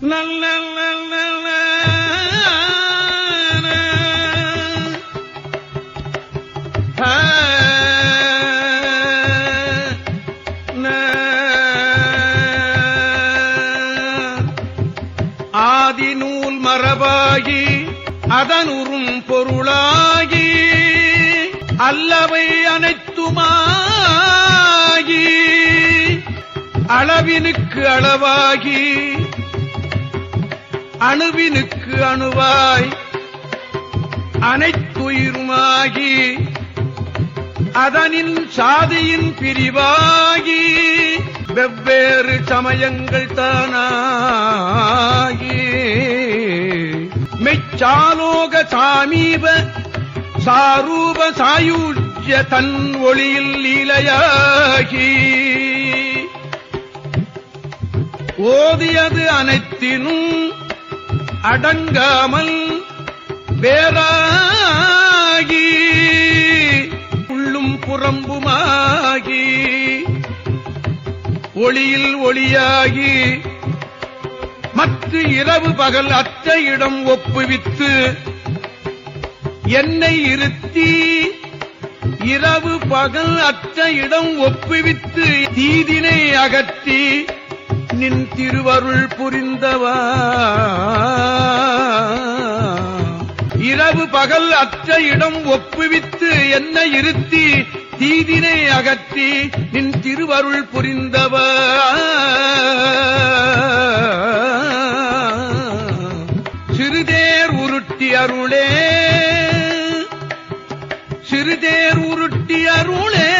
நல்ல நல்ல ஆதி நூல் மரபாகி அதனுறும் பொருளாகி அல்லவை அனைத்துமாகி அளவினுக்கு அளவாகி அணுவினுக்கு அணுவாய். அனைத்துயிருமாகி அதனின் சாதியின் பிரிவாகி வெவ்வேறு சமயங்கள் தானாகி. மெச்சாலோக சாமீப சாரூப சாயுஜ்ய தன் ஒளியில் லீலையாகி. ஓதியது அனைத்தினும் அடங்காமல் வேறாகி உள்ளும் புறம்புமாகி ஒளியில் ஒளியாகி மற்ற இரவு பகல் அற்ற இடம் ஒப்புவித்து என்னை இருத்தி இரவு பகல் அற்ற இடம் ஒப்புவித்து தீதினை அகற்றி நின் திருவருள் புரிந்தவா பகல் அற்ற இடம் ஒப்புவித்து என்ன இருத்தி தீதினை அகற்றி நின் திருவருள் புரிந்தவா சிறுதேர் உருட்டி அருளே. சிறுதேர் உருட்டி அருளே.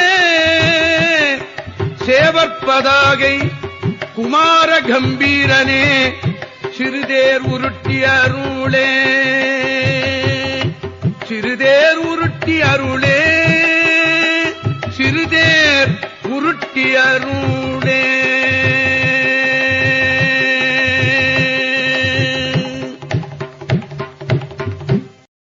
சேவற்பதாகை குமார கம்பீரனே சிறுதேர் உருட்டி அருளே. உருட்டி அருளே. சிறுதேர் உருட்டி அருள்.